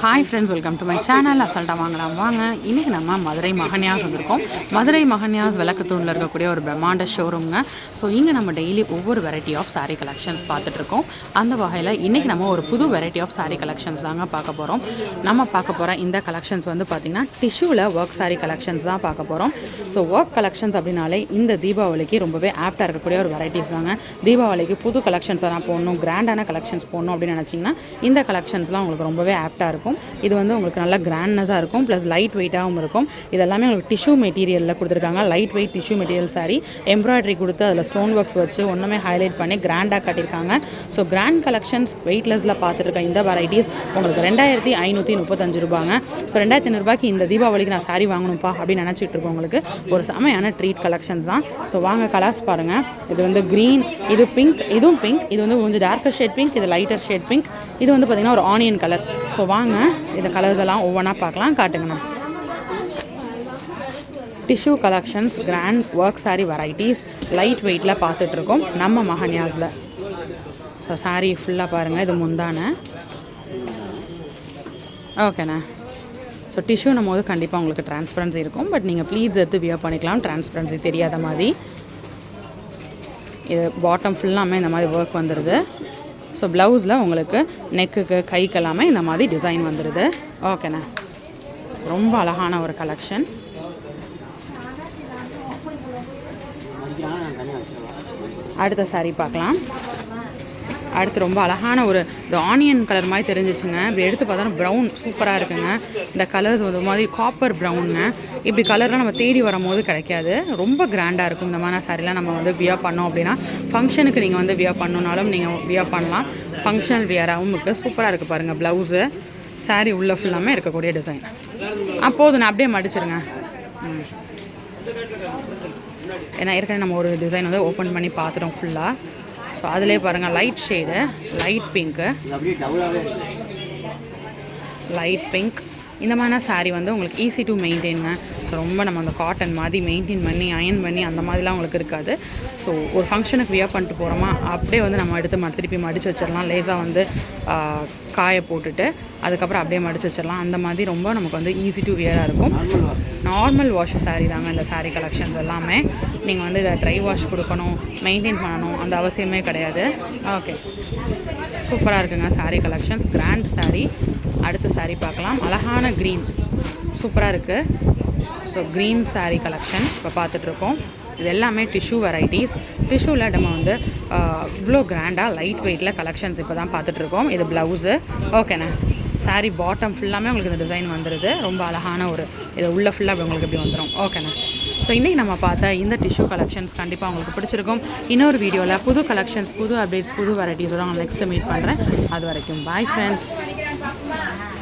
Hi friends welcome to my channel அசால்ட்டாக வாங்கலாம். வாங்க இன்றைக்கி நம்ம மதுரை மகன்யாஸ் வந்திருக்கோம். மதுரை மகன்யாஸ் விளக்குத்தூணில் இருக்கக்கூடிய ஒரு பிரம்மாண்ட ஷோரூம்ங்க ஸோ இங்கே நம்ம டெய்லி ஒவ்வொரு வெரைட்டி ஆஃப் சாரீ கலெக்ஷன்ஸ் பார்த்துட்ருக்கோம். அந்த வகையில் இன்றைக்கி நம்ம ஒரு புது வெரைட்டி ஆஃப் சாரீ கலெக்ஷன்ஸ் தாங்க பார்க்க போகிறோம் நம்ம பார்க்க போகிற இந்த கலெக்ஷன்ஸ் வந்து பார்த்திங்கன்னா டிஷ்யூவில் ஒர்க் சாரீ கலெக்ஷன்ஸ் தான் பார்க்க போகிறோம் ஸோ ஒர்க் கலெக்ஷன்ஸ் அப்படின்னாலே இந்த தீபாவளிக்கு ரொம்பவே ஆப்டாக இருக்கக்கூடிய ஒரு வெரைட்டிஸ் தாங்க. தீபாவளிக்கு புது கலெக்ஷன்ஸ் எல்லாம் போடணும் கிராண்டான கலெக்ஷன்ஸ் போடணும் அப்படின்னு நினச்சிங்கன்னா இந்த கலெக்ஷன்ஸ்லாம் உங்களுக்கு ரொம்பவே ஆப்டாக இருக்கும். இது வந்து உங்களுக்கு நல்லா கிராண்ட்னஸாக இருக்கும். ப்ளஸ் லைட் வெயிட்டாகவும் இருக்கும். இது எல்லாமே உங்களுக்கு டிஷ்யூ மெட்டீரியலில் கொடுத்துருக்காங்க. Light weight tissue material sari embroidery கொடுத்து அதில் ஸ்டோன் ஒர்க்ஸ் வச்சு ஒன்றுமே ஹைலைட் பண்ணி கிராண்டாக கட்டியிருக்காங்க. ஸோ கிராண்ட் கலெக்ஷன்ஸ் வெயிட்லெஸில் பார்த்துருக்க இந்த வெரைட்டிஸ் உங்களுக்கு ரெண்டாயிரத்தி ஐநூற்றி முப்பத்தஞ்சு ரூபாங்க. ஸோ ரெண்டாயிரத்தி ஐநூறுபாய்க்கு இந்த தீபாவளிக்கு நான் சாரி வாங்கணும்ப்பா அப்படின்னு நினச்சிட்டு இருக்கோம் உங்களுக்கு. ஒரு செமையான ட்ரீட் கலெக்ஷன்ஸ் தான். ஸோ வாங்க கலர்ஸ் பாருங்கள் இது வந்து க்ரீன் இது பிங்க் இதுவும் பிங்க் இது வந்து கொஞ்சம் டார்க்கர் ஷேட் பிங்க் இது லைட்டர் ஷேட் பிங்க் இது வந்து பார்த்திங்கன்னா ஒரு ஆனியன் கலர் ஸோ வாங்க இந்த கலர்ஸ் எல்லாம் ஒவ்வொன்றா பார்க்கலாம். காட்டுங்கண்ணா tissue collections grand work saree varieties light வெயிட்டில் பார்த்துட்ருக்கோம் நம்ம மகன்யாஸில். ஸோ saree ஃபுல்லாக பாருங்கள் இது முந்தானே. ஓகேண்ணா ஸோ டிஷ்யூ நம்ம போது கண்டிப்பாக உங்களுக்கு டிரான்ஸ்பரன்சி இருக்கும். பட் நீங்கள் ப்ளீட்ஸ் எடுத்து வியர் பண்ணிக்கலாம். டிரான்ஸ்பரன்சி தெரியாத மாதிரி. இது பாட்டம் ஃபுல்லாமே இந்த மாதிரி ஒர்க் வந்துடுது ஸோ ப்ளவுஸில் உங்களுக்கு நெக்குக்கு கைக்கு எல்லாமே இந்த மாதிரி டிசைன் வந்துடுது ஓகேண்ணா ரொம்ப அழகான ஒரு கலெக்ஷன் அடுத்த saree பார்க்கலாம். அடுத்து ரொம்ப அழகான ஒரு இந்த ஆனியன் கலர் மாதிரி தெரிஞ்சிச்சுங்க. இப்படி எடுத்து பார்த்தா ப்ரௌன் சூப்பராக இருக்குங்க. இந்த கலர்ஸ் ஒரு மாதிரி காப்பர் ப்ரௌனுங்க இப்படி கலர்லாம் நம்ம தேடி வரும்போது கிடைக்காது. ரொம்ப கிராண்டாக இருக்கும். இந்த மாதிரி சாரிலாம் நம்ம வந்து வியா பண்ணோம் அப்படின்னா ஃபங்க்ஷனுக்கு நீங்கள் வந்து வியா பண்ணுனாலும் நீங்கள் வியா பண்ணலாம். ஃபங்க்ஷனல் வியராகவும் இருக்குது சூப்பராக இருக்குது பாருங்கள் ப்ளவுஸு saree உள்ளே ஃபுல்லாமே இருக்கக்கூடிய டிசைன் அப்போது நான் அப்படியே மடிச்சிருங்க. ஏன்னா ஏற்கனவே நம்ம ஒரு டிசைன் வந்து ஓப்பன் பண்ணி பார்த்துட்டோம் ஃபுல்லாக ஸோ அதிலே பாருங்கள் light shade light pink light pink இந்த மாதிரினா சாரீ வந்து உங்களுக்கு ஈஸி டு மெயின்டைனுங்க ஸோ ரொம்ப நம்ம அந்த காட்டன் மாதிரி மெயின்டைன் பண்ணி அயன் பண்ணி அந்த மாதிரிலாம் உங்களுக்கு இருக்காது. ஸோ ஒரு ஃபங்க்ஷனுக்கு வியர் பண்ணிட்டு போகிறோமா அப்படியே வந்து நம்ம எடுத்து மறு திருப்பி மடித்து வச்சிடலாம். லேசாக வந்து காயை காய போட்டுட்டு அதுக்கப்புறம் அப்படியே மடித்து வச்சிடலாம். அந்த மாதிரி ரொம்ப நமக்கு வந்து ஈஸி டு வியராக இருக்கும். நார்மல் வாஷ் சாரீ தாங்க இந்த சாரீ கலெக்ஷன்ஸ் எல்லாமே. நீங்கள் வந்து இதை ட்ரை வாஷ் கொடுக்கணும் மெயின்டைன் பண்ணணும் அந்த அவசியமே கிடையாது. ஓகே சூப்பராக இருக்குங்க சாரீ கலெக்ஷன்ஸ் கிராண்ட் சாரீ அடுத்த சாரீ பார்க்கலாம். அழகான க்ரீன் சூப்பராக இருக்குது ஸோ க்ரீன் சாரீ கலெக்ஷன் இப்போ பார்த்துட்ருக்கோம். இது எல்லாமே டிஷ்யூ வெரைட்டிஸ் டிஷ்யூவில் நம்ம வந்து இவ்வளோ கிராண்டாக லைட் வெயிட்டில் கலெக்ஷன்ஸ் இப்போ தான் பார்த்துட்ருக்கோம். இது ப்ளவுஸு ஓகேண்ணே saree பாட்டம் ஃபுல்லாமே உங்களுக்கு இந்த டிசைன் வந்துடுது ரொம்ப அழகான ஒரு இது உள்ள ஃபுல்லாக உங்களுக்கு இப்படி வந்துடும் ஓகேண்ணே ஸோ இன்றைக்கி நம்ம பார்த்த இந்த டிஷ்யூ கலெக்ஷன்ஸ் கண்டிப்பாக உங்களுக்கு பிடிச்சிருக்கும். இன்னொரு வீடியோவில் புது கலெக்ஷன்ஸ் புது அப்டேட்ஸ் புது வெரைட்டிஸோட நான் நெக்ஸ்ட்டு மீட் பண்ணுறேன் அது வரைக்கும் பாய் ஃப்ரெண்ட்ஸ் 妈。